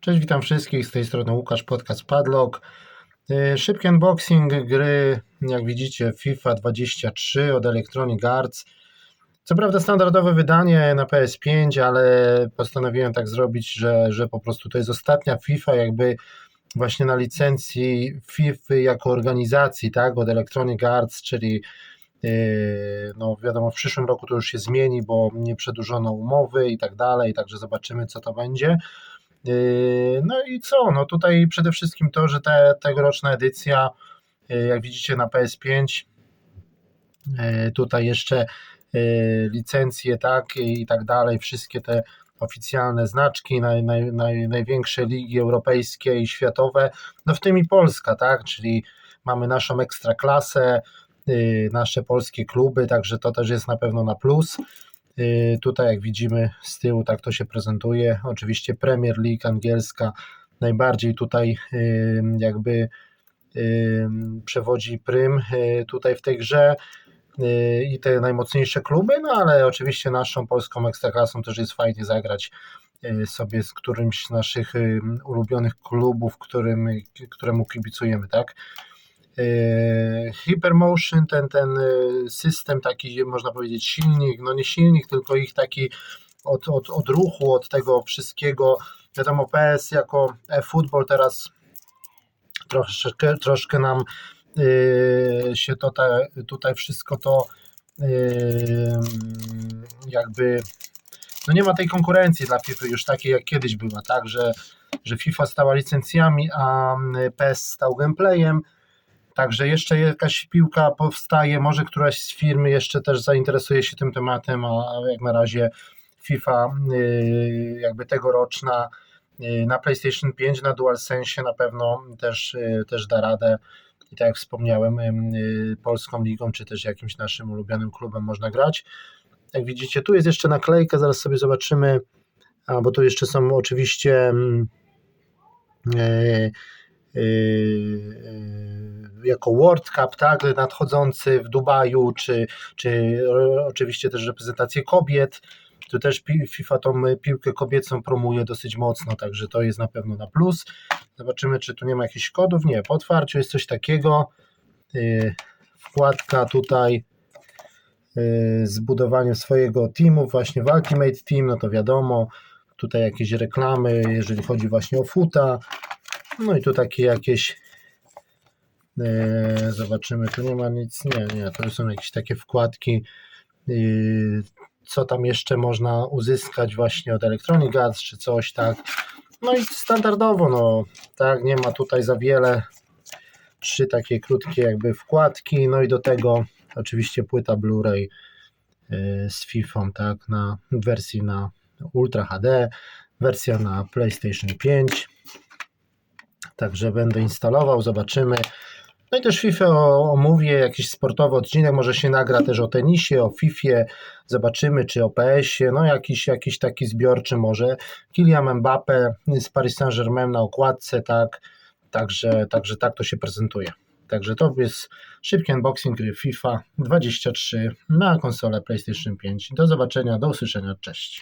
Cześć, witam wszystkich. Z tej strony Łukasz, podcast Padlock. Yy, Szybki unboxing gry, jak widzicie, FIFA 23 od Electronic Arts. Co prawda standardowe wydanie na PS5, ale postanowiłem tak zrobić, że, że po prostu to jest ostatnia FIFA jakby właśnie na licencji FIFA jako organizacji, tak, od Electronic Arts, czyli yy, no wiadomo, w przyszłym roku to już się zmieni, bo nie przedłużono umowy i tak dalej, także zobaczymy co to będzie. Yy, No i co? No tutaj przede wszystkim to, że te, tegoroczna edycja, yy, jak widzicie na PS5, yy, tutaj jeszcze licencje, tak i tak dalej, wszystkie te oficjalne znaczki, naj, naj, naj, największe ligi europejskie i światowe, no w tym i Polska, tak, czyli mamy naszą ekstraklasę, nasze polskie kluby, także to też jest na pewno na plus. Yy, Tutaj jak widzimy z tyłu tak to się prezentuje. Oczywiście Premier League angielska najbardziej tutaj yy, jakby yy, przewodzi prym tutaj w tej grze i te najmocniejsze kluby, no ale oczywiście naszą polską ekstraklasą też jest fajnie zagrać sobie z którymś z naszych ulubionych klubów, którym, któremu kibicujemy, tak? Yy, Hypermotion, ten, ten yy, system taki, można powiedzieć, silnik, no nie silnik, tylko ich taki od, od, od ruchu, od tego wszystkiego. Wiadomo, PS jako e-football teraz troszkę, troszkę nam yy, się to te, tutaj wszystko to jakby no nie ma tej konkurencji dla FIFA już takiej jak kiedyś była, tak, że, że FIFA stała licencjami, a PS stał gameplayem. Także jeszcze jakaś piłka powstaje, może któraś z firmy jeszcze też zainteresuje się tym tematem, a jak na razie FIFA yy, jakby tegoroczna yy, na PlayStation 5, na DualSense na pewno też, yy, też da radę. I tak jak wspomniałem, polską ligą, czy też jakimś naszym ulubionym klubem można grać. Jak widzicie, tu jest jeszcze naklejka, zaraz sobie zobaczymy, bo tu jeszcze są oczywiście mm, jako World Cup, tak, nadchodzący w Dubaju, czy, czy oczywiście też reprezentację kobiet. Tu też FIFA tą piłkę kobiecą promuje dosyć mocno, także to jest na pewno na plus. Zobaczymy, czy tu nie ma jakichś kodów. Nie, po otwarciu jest coś takiego. Yy, Wkładka tutaj yy, z budowaniem swojego teamu, właśnie w Ultimate Team, no to wiadomo. Tutaj jakieś reklamy, jeżeli chodzi właśnie o futa. No i tu takie jakieś Yy, Zobaczymy, tu nie ma nic, nie, nie, to są jakieś takie wkładki, yy, co tam jeszcze można uzyskać właśnie od Electronic Arts czy coś, tak. No i standardowo, no, tak, nie ma tutaj za wiele. Trzy takie krótkie jakby wkładki, no i do tego oczywiście płyta Blu-ray yy, z FIFA, tak, na wersji na Ultra HD, wersja na PlayStation 5. Także będę instalował, zobaczymy. No i też FIFA omówię, jakiś sportowy odcinek, może się nagra też o tenisie, o FIFA, zobaczymy, czy o PS-ie, no jakiś, jakiś taki zbiorczy może. Kylian Mbappe z Paris Saint-Germain na okładce, tak, także, także tak to się prezentuje. Także to jest szybki unboxing gry FIFA 23 na konsolę PlayStation 5. Do zobaczenia, do usłyszenia, cześć.